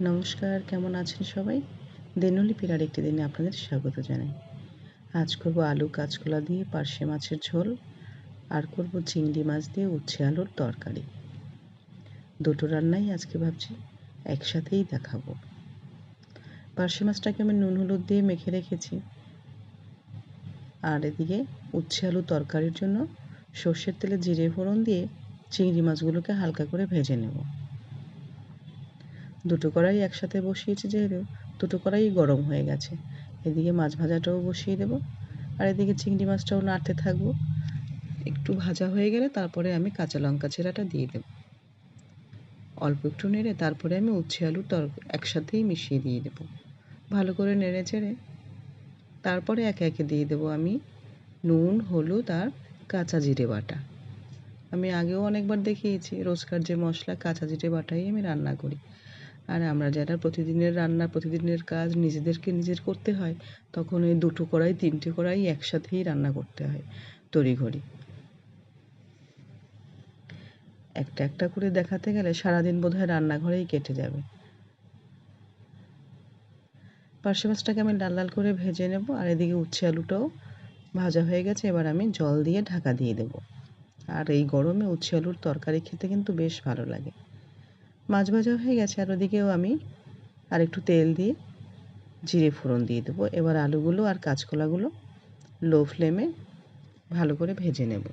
নমস্কার, কেমন আছেন সবাই? দিনলিপির আরেকটি দিনে আপনাদের স্বাগত জানাই। আজ করব আলু কাঁচকলা দিয়ে পার্শে মাছের ঝোল, আর করব চিংড়ি মাছ দিয়ে উচ্ছে আলুর তরকারি। দুটো রান্নাই আজকে ভাবছি একসাথেই দেখাবো। পার্শে মাছটাকে আমি নুন হলুদ দিয়ে মেখে রেখেছি। আর এদিকে উচ্ছে আলু তরকারির জন্য সর্ষের তেলে জিরে ফোড়ন দিয়ে চিংড়ি মাছগুলোকে হালকা করে ভেজে নেব। দুটো কড়াই একসাথে বসিয়েছি যেহেতু দুটো কড়াই গরম হয়ে গেছে। এদিকে মাছ ভাজাটাও বসিয়ে দেবো। আর এদিকে চিংড়ি মাছটাও নাড়তে থাকব। একটু ভাজা হয়ে গেলে তারপরে আমি কাঁচা লঙ্কা ছেঁড়াটা দিয়ে দেবো। অল্প একটু নেড়ে তারপরে আমি উচ্ছে আলু তর, একসাথেই মিশিয়ে দিয়ে দেবো। ভালো করে নেড়ে চেড়ে তারপরে একে একে দিয়ে দেবো আমি নুন, হলুদ আর কাঁচা জিরে বাটা। আমি আগেও অনেকবার দেখিয়েছি রোজকার যে মশলা কাঁচা জিরে বাটাই আমি রান্না করি। আর আমরা যারা প্রতিদিনের রান্না, প্রতিদিনের কাজ নিজেদেরকে নিজের করতে হয়, তখন ওই দুটো কড়াই, তিনটে কড়াই একসাথেই রান্না করতে হয় তড়িঘড়ি। একটা একটা করে দেখাতে গেলে সারাদিন বোধ হয় রান্নাঘরেই কেটে যাবে। পার্শে মাছটাকে আমি লাল লাল করে ভেজে নেব আর এদিকে উচ্ছে আলুটাও ভাজা হয়ে গেছে, এবার আমি জল দিয়ে ঢাকা দিয়ে দেব। আর এই গরমে উচ্ছে আলুর তরকারি খেতে কিন্তু বেশ ভালো লাগে। মাছ ভাজা হয়ে গেছে, আর ওদিকেও আমি আর একটু তেল দিয়ে জিরে ফোড়ন দিয়ে দেবো। এবার আলুগুলো আর কাঁচকলাগুলো লো ফ্লেমে ভালো করে ভেজে নেব।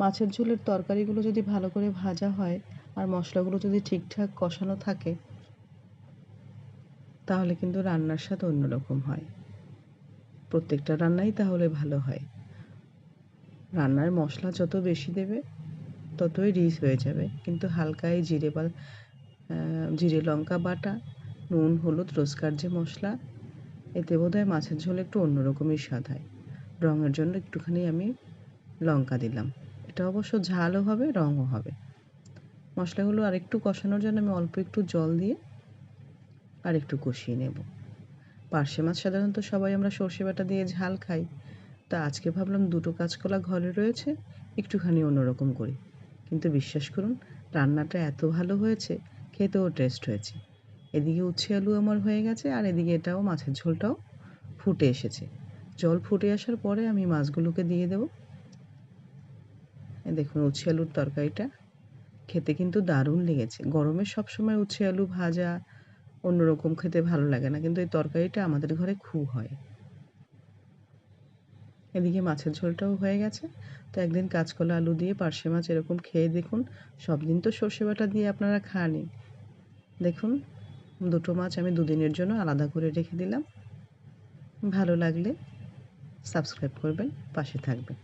মাছের ঝোলের তরকারিগুলো যদি ভালো করে ভাজা হয় আর মশলাগুলো যদি ঠিকঠাক কষানো থাকে, তাহলে কিন্তু রান্নার স্বাদ অন্যরকম হয়। প্রত্যেকটা রান্নাই তাহলে ভালো হয়। রান্নার মশলা যত বেশি দেবে ততই রিচ হয়ে যাবে। কিন্তু হালকা এই জিরে বা জিরে লঙ্কা বাটা, নুন, হলুদ, রোজকার যে মশলা, এতে বোধ হয় মাছের ঝোল একটু অন্যরকমই স্বাদ হয়। রঙের জন্য একটুখানি আমি লঙ্কা দিলাম। এটা অবশ্য ঝালও হবে, রঙও হবে। মশলাগুলো আর একটু কষানোর জন্য আমি অল্প একটু জল দিয়ে আর একটু কষিয়ে নেব। পার্শে মাছ সাধারণত সবাই আমরা সর্ষে বাটা দিয়ে ঝাল খাই। তা আজকে ভাবলাম দুটো কাঁচকলা ঘরে রয়েছে, একটুখানি অন্যরকম করি। কিন্তু বিশ্বাস করুন, রান্নাটা এত ভালো হয়েছে, খেতেও টেস্ট হয়েছে। এদিকে উচ্ছে আলু আমার হয়ে গেছে আর এদিকে এটাও মাছের ঝোলটাও ফুটে এসেছে। জল ফুটে আসার পরে আমি মাছগুলোকে দিয়ে দেব। দেখুন উচ্ছে আলুর তরকারিটা, খেতে কিন্তু দারুণ লেগেছে। গরমে সবসময় উচ্ছে আলু ভাজা অন্যরকম খেতে ভালো লাগে না, কিন্তু এই তরকারিটা আমাদের ঘরে খুব হয়। এদিকে মাছের ঝোলটাও হয়ে গেছে। তো একদিন কাঁচকলা, আলু দিয়ে পার্শে মাছ এরকম খেয়ে দেখুন। সব দিন তো সর্ষে বাটা দিয়ে আপনারা খানই। দেখুন, দুটো মাছ আমি দুদিনের জন্য আলাদা করে রেখে দিলাম। ভালো লাগলে সাবস্ক্রাইব করবেন, পাশে থাকবেন।